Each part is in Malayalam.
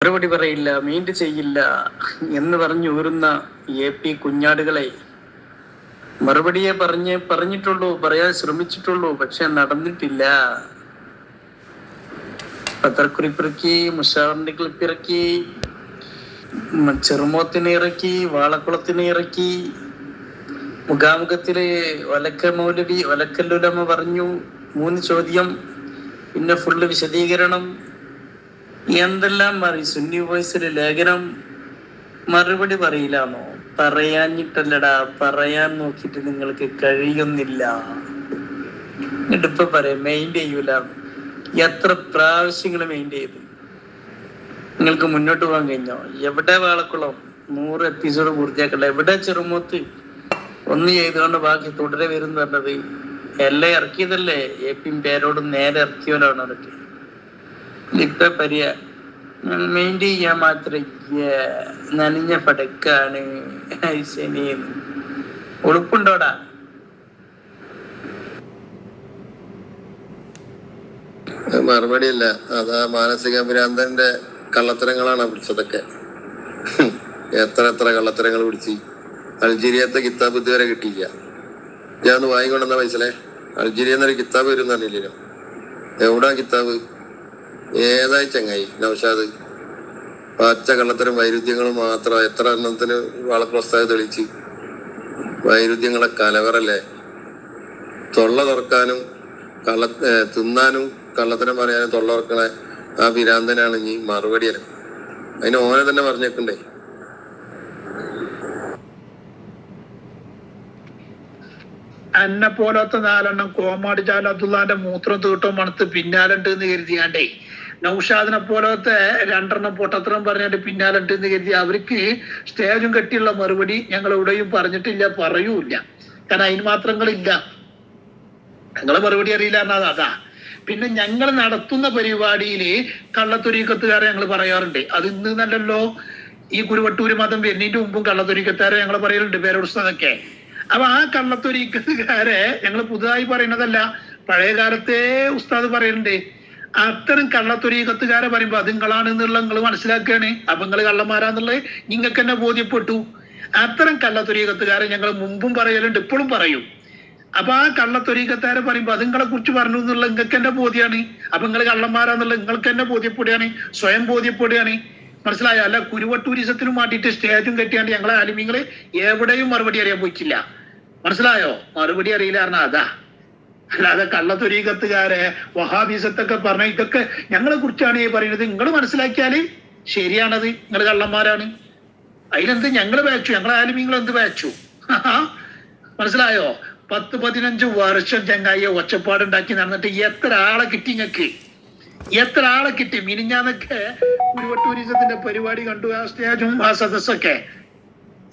മറുപടി പറയില്ല മീൻഡ് ചെയ്യില്ല എന്ന് പറഞ്ഞു ഊരുന്ന എ പി കുഞ്ഞാടുകളെ മറുപടിയെ പറഞ്ഞ് പറഞ്ഞിട്ടുള്ളൂ പറയാൻ ശ്രമിച്ചിട്ടുള്ളൂ പക്ഷെ നടന്നിട്ടില്ല. പത്രക്കുറിപ്പിറക്കി മുഷാറിന്റെ ക്ലിപ്പിറക്കി ചെറുമോത്തിനെ ഇറക്കി വാളക്കുളത്തിനെ ഇറക്കി മുഖാമുഖത്തിൽ ഒലക്ക മൗലവി ഒലക്കല്ലുലമ പറഞ്ഞു മൂന്ന് ചോദ്യം പിന്നെ ഫുള്ള് വിശദീകരണം എന്തെല്ലാം മാറി സുന്നി വോയിസിൽ ലേഖനം മറുപടി പറയില്ലാന്നോ? പറയാഞ്ഞിട്ടല്ലടാ പറയാൻ നോക്കിട്ട് നിങ്ങൾക്ക് കഴിയുന്നില്ല. എന്നിട്ട് പറയാം മെയിൻ ചെയ്യൂല. എത്ര പ്രാവശ്യങ്ങൾ മെയിന്റ് ചെയ്ത്? നിങ്ങൾക്ക് മുന്നോട്ട് പോകാൻ കഴിഞ്ഞോ? എവിടെ വാളക്കുളം? നൂറ് എപ്പിസോഡ് പൂർത്തിയാക്കണ്ട എവിടെ ചെറുമൂത്ത്? ഒന്ന് ചെയ്തുകൊണ്ട് ബാക്കി തുടരെ വരും പറഞ്ഞത്. എല്ലാം ഇറക്കിയതല്ലേ? എ പിയും പേരോട് നേരെ ഇറക്കിയവരാണ് അതൊക്കെ. ഇപ്പൊ പരിയ മെയിൻ ചെയ്യാൻ മാത്രം നനഞ്ഞ പടക്കാണ് ശനി ഉളുപ്പുണ്ടോടാ മറുപടിയല്ല. അതാ മാനസിക ഭ്രാന്തന്റെ കള്ളത്തരങ്ങളാണ് പിടിച്ചതൊക്കെ. എത്ര എത്ര കള്ളത്തരങ്ങൾ പിടിച്ച് അൾജീരിയത്തെ കിതാബ് ഇതുവരെ കിട്ടിയില്ല. ഞാൻ ഒന്ന് വാങ്ങിക്കൊണ്ടെന്ന പൈസലെ അൾജീരിയ എന്നൊരു കിതാബ് വരും എന്നറിയില്ലല്ലോ എവിടാ കിതാബ്? ഏതായി ചങ്ങായി നൗഷാദ്. പച്ച കള്ളത്തരം വൈരുദ്ധ്യങ്ങളും മാത്രം എത്ര എണ്ണത്തിന് വളപ്രസ്താവം തെളിച്ച് വൈരുദ്ധ്യങ്ങളെ കലവറല്ലേ? തൊള്ള തുറക്കാനും കള്ള തിന്നാനും കള്ളത്തരം പറയാനും തൊള്ള തുറക്കണ ആ ഭിരാന്തനാണ് ഇനി മറുപടി അല്ല. അതിന് ഓനെ തന്നെ പറഞ്ഞേക്കണ്ടേ? എന്നെ പോലത്തെ നാലെണ്ണം കോമാടി ജാൽ അബ്ദുള്ളാന്റെ മൂത്രം തീട്ടോ മണത്ത് പിന്നാലുണ്ട് എന്ന് കരുതിയാണ്ടേ. നൗഷാദിനെ പോലത്തെ രണ്ടെണ്ണം പൊട്ടത്തരം പറഞ്ഞിട്ട് പിന്നാലെ എന്ന് കരുതി അവർക്ക് സ്റ്റേജും കെട്ടിയുള്ള മറുപടി ഞങ്ങൾ എവിടെയും പറഞ്ഞിട്ടില്ല പറയൂല കാരണം അതിന് മാത്രങ്ങളില്ല. ഞങ്ങളെ മറുപടി അറിയില്ല എന്നാ അതാ. പിന്നെ ഞങ്ങൾ നടത്തുന്ന പരിപാടിയിൽ കള്ളത്തൊരീക്കത്തുകാരെ ഞങ്ങൾ പറയാറുണ്ട്. അത് ഇന്ന് നല്ലല്ലോ ഈ കുരുവട്ടൂര് മതം വരുന്നതിന്റെ മുമ്പും കള്ളത്തൊരീക്കത്തുകാരെ ഞങ്ങൾ പറയലുണ്ട് പേരോടുസ്തതൊക്കെ അപ്പൊ ആ കള്ളത്തൊരീക്കത്തുകാരെ ഞങ്ങൾ പുതുതായി പറയുന്നതല്ല. പഴയ കാലത്തെ ഉസ്താദ് പറയുന്നുണ്ട് അത്തരം കള്ളത്തൊരീക്കത്തുകാരെ പറയുമ്പോ അത് നിങ്ങളാണ് എന്നുള്ള നിങ്ങൾ മനസ്സിലാക്കുകയാണ്. അപ്പൊ നിങ്ങൾ കള്ളന്മാരാന്നുള്ളത് നിങ്ങൾക്ക് തന്നെ ബോധ്യപ്പെട്ടു. അത്തരം കള്ളത്തൊരീക്കത്തുകാരെ ഞങ്ങൾ മുമ്പും പറയലുണ്ട് ഇപ്പോഴും പറയും. അപ്പൊ ആ കള്ളത്തൊരീക്കത്താരെ പറയുമ്പോ അത് കുറിച്ച് പറഞ്ഞു എന്നുള്ള നിങ്ങൾക്ക് എന്റെ ബോധ്യമാണ് അപ്പൊ നിങ്ങൾ കള്ളന്മാരാന്നുള്ള നിങ്ങൾക്ക് എന്നെ ബോധ്യപ്പെടുകയാണ് സ്വയം ബോധ്യപ്പെടുകയാണ്. മനസ്സിലായ? അല്ല കുരുവ ടൂറിസത്തിനും മാറ്റിയിട്ട് സ്റ്റേജും കെട്ടിയാണ്ട് ഞങ്ങളെ ആലിമിങ്ങൾ എവിടെയും മറുപടി അറിയാൻ പോയിട്ടില്ല. മനസ്സിലായോ? മറുപടി അറിയില്ല കാരണം അതാ. അല്ലാതെ കള്ളത്തൊരീകത്തുകാരെ വഹാബീസത്തൊക്കെ പറഞ്ഞ ഇതൊക്കെ ഞങ്ങളെ കുറിച്ചാണ് ഈ പറയുന്നത്. നിങ്ങൾ മനസ്സിലാക്കിയാൽ ശരിയാണത്. നിങ്ങൾ കള്ളന്മാരാണ്. അതിലെന്ത് ഞങ്ങൾ വായിച്ചു ഞങ്ങളെ ആലുമിങ്ങൾ എന്ത് വായിച്ചു മനസ്സിലായോ? പത്ത് പതിനഞ്ച് വർഷം ചങ്ങായിയെ ഒച്ചപ്പാടുണ്ടാക്കി നടന്നിട്ട് എത്ര ആളെ കിട്ടി ഞങ്ങൾക്ക് എത്ര ആളെ കിട്ടി? മിനിഞ്ഞാന്നൊക്കെ ടൂറിസത്തിന്റെ പരിപാടി കണ്ടു. ആ ആ സദസ്സൊക്കെ.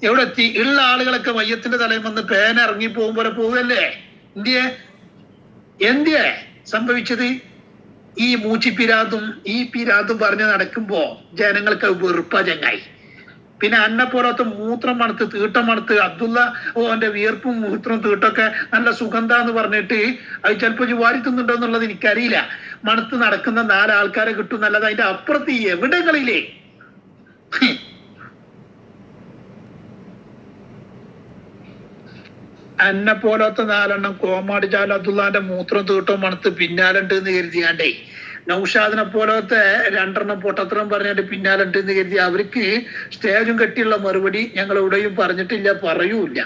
എവിടെ എത്തി ഉള്ള ആളുകളൊക്കെ മയ്യത്തിന്റെ തലയിൽ വന്ന് പേന ഇറങ്ങി പോകും പോലെ പോവുകയല്ലേ എന്തിയെ? എന്തിയെ സംഭവിച്ചത്? ഈ മൂച്ചിപ്പിരാതും ഈ പിരാതും പറഞ്ഞ് നടക്കുമ്പോ ജനങ്ങൾക്ക് വെറുപ്പ ചങ്ങായി. പിന്നെ അന്നപ്പുറത്ത് മൂത്രം മണത്ത് തീട്ടം മണത്ത് അബ്ദുള്ള ഓന്റെ വിയർപ്പും മൂത്രം തീട്ടൊക്കെ നല്ല സുഗന്ധാന്ന് പറഞ്ഞിട്ട് അത് ചിലപ്പോ ജുവാരി വാരി തിന്നുണ്ടോ എന്നുള്ളത് എനിക്കറിയില്ല. മണത്ത് നടക്കുന്ന നാലാൾക്കാരെ കിട്ടും നല്ലത് അതിന്റെ അപ്പുറത്ത് ഈ എവിടങ്ങളില്ലേ എന്നെ പോലത്തെ നാലെണ്ണം കോമാടി ജാൽ അബ്ദുള്ളാന്റെ മൂത്രം തീട്ടോ മണത്ത് പിന്നാലുണ്ട് എന്ന് കരുതിയാണ്ടേ. നൌഷാദിനെ പോലത്തെ രണ്ടെണ്ണം പൊട്ടത്തരം പറഞ്ഞിട്ട് പിന്നാലുണ്ട് എന്ന് കരുതി. അവർക്ക് സ്റ്റേജും കെട്ടിയുള്ള മറുപടി ഞങ്ങൾ എവിടെയും പറഞ്ഞിട്ടില്ല പറയൂല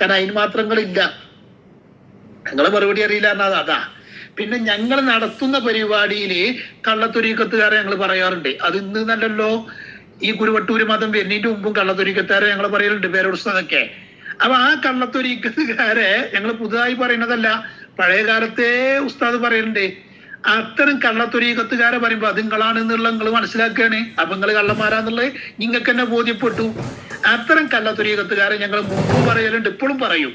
കാരണം അതിന് മാത്രങ്ങളില്ല. ഞങ്ങളെ മറുപടി അറിയില്ല എന്നത് അതാ പിന്നെ ഞങ്ങൾ നടത്തുന്ന പരിപാടിയിൽ കള്ളത്തൊരീക്കത്തുകാരെ ഞങ്ങൾ പറയാറുണ്ട്. അത് ഇന്ന് നല്ലല്ലോ ഈ കുരുവട്ടൂര് മതം വരുന്നതിന്റെ മുമ്പും കള്ളത്തൊരീക്കത്തുകാരെ ഞങ്ങൾ പറയലുണ്ട് പേരോടുസ്തതൊക്കെ അപ്പൊ ആ കള്ളത്തൊരീക്കത്തുകാരെ ഞങ്ങൾ പുതുതായി പറയുന്നതല്ല പഴയ കാലത്തെ ഉസ്താദ് പറയുന്നുണ്ട് അത്തരം കള്ളത്തൊരീക്കത്തുകാരെ പറയുമ്പോ അത് നിങ്ങളാണ് എന്നുള്ള നിങ്ങൾ മനസ്സിലാക്കുകയാണ്. അപ്പൊ നിങ്ങൾ കള്ളന്മാരാന്നുള്ളത് നിങ്ങൾക്ക് തന്നെ ബോധ്യപ്പെട്ടു. അത്തരം കള്ളത്തൊരീക്കത്തുകാരെ ഞങ്ങൾ മുമ്പ് പറയലുണ്ട് ഇപ്പോഴും പറയും.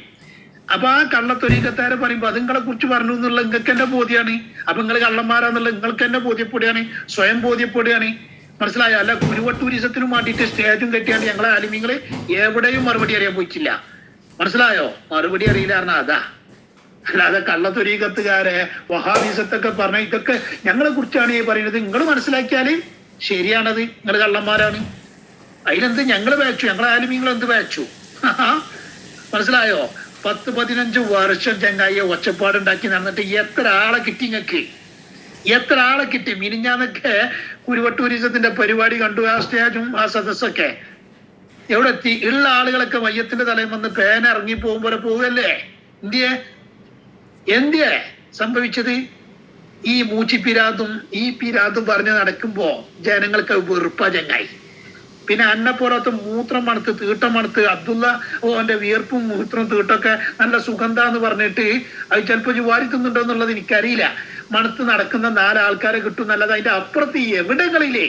അപ്പൊ ആ കള്ളത്തൊരീക്കത്താരെ പറയുമ്പോ അത് നിങ്ങളെ കുറിച്ച് പറഞ്ഞു എന്നുള്ള നിങ്ങൾക്ക് തന്നെ ബോധ്യമാണ് അപ്പൊ നിങ്ങൾ കള്ളന്മാരാന്നുള്ള നിങ്ങൾക്ക് തന്നെ ബോധ്യപ്പെടുകയാണ് സ്വയം ബോധ്യപ്പെടുകയാണ്. മനസ്സിലായോ? അല്ല കുരുവട്ടൂരിസത്തിനും വേണ്ടിയിട്ട് സ്റ്റേജും കെട്ടിയാണ്ട് ഞങ്ങളെ ആലിമിങ്ങളെ എവിടെയും മറുപടി അറിയാൻ പോയിട്ടില്ല. മനസ്സിലായോ? മറുപടി അറിയില്ല അതാ. അല്ലാതെ കള്ളത്തൊരീകത്തുകാരെ വഹാബീസത്തൊക്കെ പറഞ്ഞ ഇതൊക്കെ ഞങ്ങളെ കുറിച്ചാണ് ഈ പറയുന്നത്. നിങ്ങൾ മനസ്സിലാക്കിയാൽ ശരിയാണത്. നിങ്ങൾ കള്ളന്മാരാണ്. അതിലെന്ത് ഞങ്ങൾ വേച്ചു ഞങ്ങളെ ആലുമീങ്ങൾ എന്ത് വേച്ചു മനസ്സിലായോ? പത്ത് പതിനഞ്ച് വർഷം ചെങ്ങായിയെ ഒച്ചപ്പാടുണ്ടാക്കി നടന്നിട്ട് എത്ര ആളെ കിട്ടി ഇങ്ങക്ക്? എത്ര ആളെ കിട്ടി? മിനിഞ്ഞാന്നൊക്കെ കുരുവട്ടൂരിസത്തിന്റെ പരിപാടി കണ്ടു ആ സ്റ്റേജും ആ സദസ്സൊക്കെ. എവിടെ എത്തി ഉള്ള ആളുകളൊക്കെ മയ്യത്തിന്റെ തലയിൽ വന്ന് പേന ഇറങ്ങി പോകും പോലെ പോവല്ലേ? എന്തിയെ? എന്തിയെ സംഭവിച്ചത്? ഈ മൂച്ചി പിരാതും ഈ പിരാതും പറഞ്ഞ് നടക്കുമ്പോ ജനങ്ങൾക്ക് വെറുപ്പ ചങ്ങായി. പിന്നെ അന്നപ്പുറത്ത് മൂത്രം മണത്ത് തീട്ടം മണത്ത് അബ്ദുള്ള ഓന്റെ വിയർപ്പും മൂത്രം തീട്ടൊക്കെ നല്ല സുഗന്ധ എന്ന് പറഞ്ഞിട്ട് അത് ചിലപ്പോ ജുവാരി തിന്നുണ്ടോ എന്നുള്ളത് എനിക്കറിയില്ല. മണത്ത് നടക്കുന്ന നാലാൾക്കാരെ കിട്ടും നല്ലത് അതിന്റെ അപ്പുറത്ത് എവിടങ്ങളിലേ?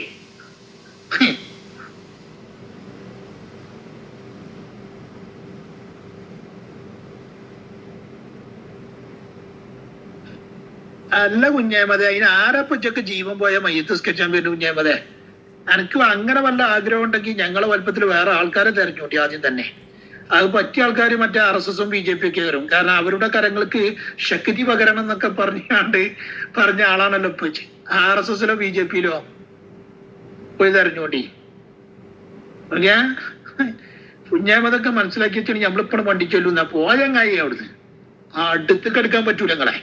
അല്ല കുഞ്ഞേമതെ അതിന് ആരപ്പച്ചൊക്കെ ജീവൻ പോയ മയ്യത്ത് സ്കെച്ചാൻ പറ്റും കുഞ്ഞേമതെ? എനിക്ക് അങ്ങനെ വല്ല ആഗ്രഹം ഉണ്ടെങ്കിൽ ഞങ്ങളെ വലുപ്പത്തിൽ വേറെ ആൾക്കാരെ തെരഞ്ഞോട്ടി ആദ്യം തന്നെ. അത് പറ്റിയ ആൾക്കാർ മറ്റേ ആർ എസ് എസും ബി ജെ പി ഒക്കെ വരും. കാരണം അവരുടെ കരങ്ങൾക്ക് ശക്തി പകരണം എന്നൊക്കെ പറഞ്ഞാണ്ട് പറഞ്ഞ ആളാണല്ലോ ഇപ്പൊ ആർ എസ് എസിലോ ബി ജെ പിയിലോ? പോയി തെരഞ്ഞോണ്ടി ഞാൻ കുഞ്ഞാമതൊക്കെ മനസ്സിലാക്കി വെച്ചാൽ നമ്മളിപ്പോഴും വണ്ടി ചൊല്ലുന്ന പോയങ്ങായി അവിടുന്ന്? ആ അടുത്ത് എടുക്കാൻ പറ്റൂല നിങ്ങളെ.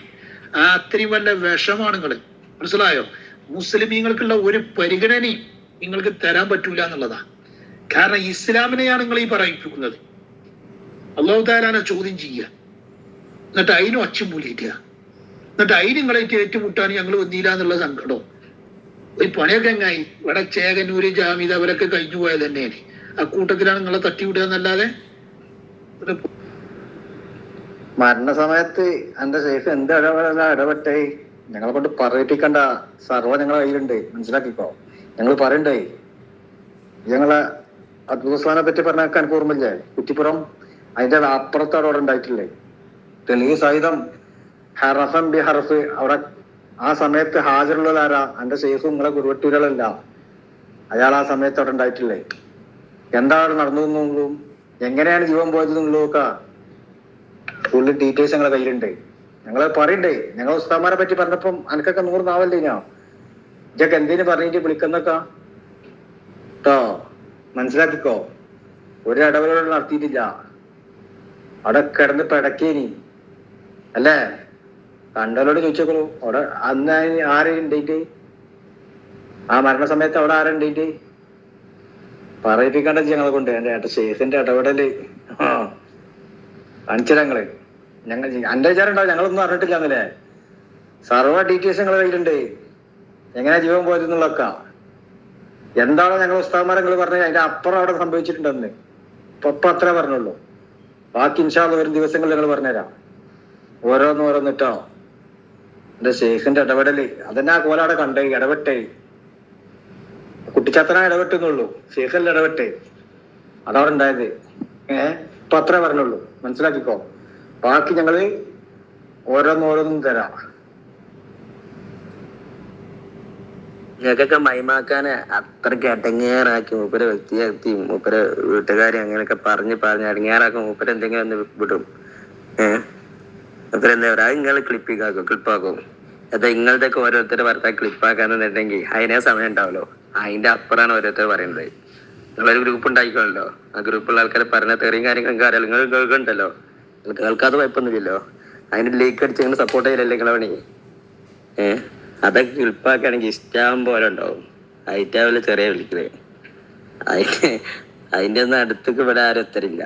ആ അത്രയും വല്ല വിഷമാണ് നിങ്ങൾ. മനസ്സിലായോ? മുസ്ലിമീങ്ങൾക്കുള്ള ഒരു പരിഗണനയും നിങ്ങൾക്ക് തരാൻ പറ്റൂല എന്നുള്ളതാ. കാരണം ഇസ്ലാമിനെയാണ് നിങ്ങൾ ഈ പറയിപ്പിക്കുന്നത്. അള്ളാഹു താലാനെ ചോദ്യം ചെയ്യുക. എന്നിട്ട് അതിനും അച്ഛൻ മൂലിയിക്കുക എന്നിട്ട് അതിന് നിങ്ങളെ ഏറ്റുമുട്ടാൻ ഞങ്ങൾ വന്നില്ല എന്നുള്ള സങ്കടം. ഒരു പണിയൊക്കെ എങ്ങായി? ഇവിടെ ചേകന്നൂര് ജാമീദ് അവരൊക്കെ കഴിഞ്ഞു പോയത് തന്നെയാണ്. ആ കൂട്ടത്തിലാണ് നിങ്ങളെ തട്ടിവിടുക എന്നല്ലാതെ? മരണസമയത്ത് എന്റെ സേഫ് എന്ത് ഇടപെടല ഇടപെട്ടേ? ഞങ്ങളെ കൊണ്ട് പറയിപ്പിക്കണ്ട. സർവ ഞങ്ങളെ കയ്യിലുണ്ട്. മനസ്സിലാക്കിക്കോ? ഞങ്ങൾ പറയണ്ടേ? ഞങ്ങളെ അദ്ഭുതസ്ഥാനെ പറ്റി പറഞ്ഞ എനിക്ക് ഓർമ്മയില്ലേ കുറ്റിപ്പുറം അതിന്റെ അപ്പുറത്ത് അവിടെ ഉണ്ടായിട്ടില്ലേ? തെളിവ് സഹിതം ഹറഫം ബി ഹറഫ് അവിടെ ആ സമയത്ത് ഹാജരുള്ളതാരാ എന്റെ സേഫ് നിങ്ങളെ കുരുവട്ടൂരല്ല അയാൾ ആ സമയത്ത് അവിടെ ഉണ്ടായിട്ടില്ലേ? എന്താ അവിടെ നടന്നു എന്നുള്ളതും എങ്ങനെയാണ് ജീവൻ പോയത് എന്നുള്ളതൊക്കെ ഫുള്ള് ഡീറ്റെയിൽസ് ഞങ്ങളെ കയ്യിലുണ്ട്. ഞങ്ങൾ പറയണ്ടേ? ഞങ്ങൾ ഉസ്താമാരെ പറ്റി പറഞ്ഞപ്പം അനക്കൊക്കെ നൂറ് നാവല്ലേ ഞാൻ? ഇതൊക്കെ എന്തിനു പറഞ്ഞിട്ട് വിളിക്കുന്നൊക്കെ? മനസ്സിലാക്കിക്കോ. ഒരു ഇടപെടലും നടത്തിയിട്ടില്ല. അവിടെ കിടന്ന് പിടക്കേനി. അല്ലേ? കണ്ടവരോട് ചോദിച്ചോളൂ അവിടെ അന്ന് ആരെയും ഉണ്ടായിട്ട് ആ മരണസമയത്ത് അവിടെ ആരുണ്ടായിട്ട് പറയിപ്പിക്കേണ്ട ഞങ്ങളെ കൊണ്ട് എന്റെ ഏട്ട ഷേഫിന്റെ ഇടപെടൽ. ആ. കാണിച്ചു ഞങ്ങൾ. ഞങ്ങൾ എന്റെ വിചാരം ഉണ്ടാവും ഞങ്ങളൊന്നും അറിഞ്ഞിട്ടില്ല സർവ ഡീറ്റെയിൽസ് ഞങ്ങളെ കയ്യിലുണ്ട്. എങ്ങനെ ജീവൻ പോയത് എന്നുള്ളതൊക്കെ. എന്താണോ ഞങ്ങൾ ഉസ്താദ്മാരെ നിങ്ങൾ പറഞ്ഞത് അതിന്റെ അപ്പുറം അവിടെ സംഭവിച്ചിട്ടുണ്ടെന്ന്. ഇപ്പൊ അത്രേ പറഞ്ഞുള്ളൂ. ബാക്കി ഇൻഷാള്ള വരും ദിവസങ്ങളിൽ ഞങ്ങൾ പറഞ്ഞുതരാം. ഓരോന്ന് ഓരോന്നിട്ടോ. എന്റെ ഷെയ്ഖിന്റെ ഇടപെടൽ. അതന്നെ ആ കോലാടെ കണ്ടേ? ഇടപെട്ടേ. കുട്ടിച്ചാത്തന ഇടപെട്ടെന്നുള്ളൂ. ഷെയ്ഖല്ല ഇടപെട്ടേ? അതവിടെ ഉണ്ടായത്. ഇപ്പൊ അത്രേ പറഞ്ഞുള്ളൂ. മനസ്സിലാക്കിക്കോ? ബാക്കി ഞങ്ങൾ ഓരോന്നോരോന്നും തരാം. ഞങ്ങൾക്കൊക്കെ മൈമാക്കാനെ അത്രയ്ക്ക് അടങ്ങേറാക്കി മൂപ്പരെ വ്യക്തിയാക്കി മൂപ്പരെ വീട്ടുകാരെ അങ്ങനെയൊക്കെ പറഞ്ഞ് പറഞ്ഞ് അടങ്ങേറാക്കി. മൂപ്പര് എന്തെങ്കിലും ഒന്ന് വിടും. ഏഹ് മൂപ്പര് എന്താ പറയാ? നിങ്ങൾ ക്ലിപ്പിക്കാക്കും ക്ലിപ്പാക്കും. അത് നിങ്ങളുടെ ഒക്കെ ഓരോരുത്തർ ഭർത്താവ് ക്ലിപ്പാക്കാന്നുണ്ടെങ്കിൽ അതിനെ സമയം ഉണ്ടാവല്ലോ അതിന്റെ അപ്പുറമാണ് ഓരോരുത്തർ പറയുന്നത്. നിങ്ങളൊരു ഗ്രൂപ്പ് ഉണ്ടായിക്കോളല്ലോ ആ ഗ്രൂപ്പുള്ള ആൾക്കാർ പറഞ്ഞ തെറിയും കാര്യങ്ങളൊക്കെ അറിയാലോ. നിങ്ങൾ കേൾക്കണ്ടല്ലോ. കേൾക്കാതെ കുഴപ്പമൊന്നുമില്ലല്ലോ. അതിന് ലീക്ക് അടിച്ച് നിങ്ങൾ സപ്പോർട്ട് ചെയ്യലല്ലേ നിങ്ങളെ പണി? ഏഹ് അതൊക്കെ കിളിപ്പാക്കുകയാണെങ്കിൽ ഇഷ്ടം പോലെ ഉണ്ടാവും. അതിറ്റാവില്ല ചെറിയ വിളിക്കുന്നത് അതിന്റെ അതിന്റെ ഒന്നും അടുത്തേക്ക് ഇവിടെ ആരും എത്തരില്ല